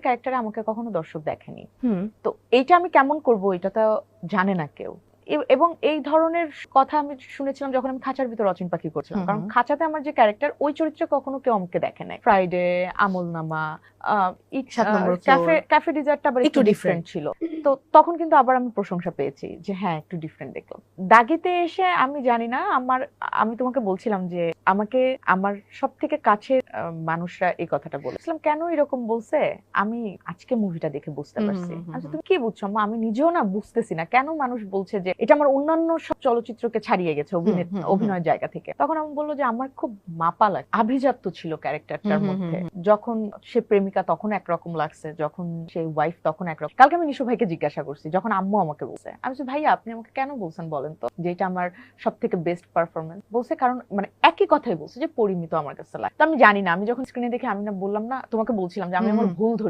টাইপের ক্যারেক্টারে আমাকে কখনো দর্শক দেখেনি। তো এইটা আমি কেমন করব এটা তো জানে না কেউ। এবং এই ধরনের কথা আমি শুনেছিলাম যখন আমি খাঁচার ভিতর অচিন পাখি করছিলাম। কারণ খাঁচাতে আমার যে ক্যারেক্টার ওই চরিত্রে কখনো কেউ আমাকে দেখে নাই। ফ্রাইডে আমলনামা। ক্যাফে ক্যাফে ডিজার্টটা আবার একটু ডিফারেন্ট ছিল। তো তখন কিন্তু আবার আমি প্রশংসা পেয়েছি যে হ্যাঁ একটু ডিফারেন্ট দেখলাম দাগিতে এসে আমি জানি না আমার আমি তোমাকে বলছিলাম যে আমাকে আমার সব থেকে কাছের মানুষরা এই কথাটা বলেছিলাম কেন এরকম বলছে? আমি আজকে মুভিটা দেখে বুঝতে পারছি। আচ্ছা তুমি কি বুঝছ আমি নিজেও না বুঝতেছি না। কেন মানুষ বলছে যে এটা আমার অন্যান্য সব চলচ্চিত্রকে ছাড়িয়ে গেছে অভিনয় জায়গা থেকে। তখন আমি বলল যে আমার খুব মাপা লাগে আভিজাত্য ছিল ক্যারেক্টারটার মধ্যে। যখন সে প্রেমিকা তখন একরকম লাগছে যখন সে ওয়াইফ তখন একরকম কালকে আমি নিশু ভাইকে জিজ্ঞাসা করছি যখন আম্মু আমাকে বলছে আমি বলছি ভাইয়া আপনি আমাকে কেন বলছেন বলেন তো? যে এটা আমার সব থেকে বেস্ট পারফরমেন্স বলছে কারণ মানে একই কথাই বলছে যে পরিমিত আমার কাছে লাগে। তো আমি জানি না আমি যখন স্ক্রিনে দেখে আমি না বললাম না তোমাকে বলছিলাম যে আমি আমার ভুল ধরি।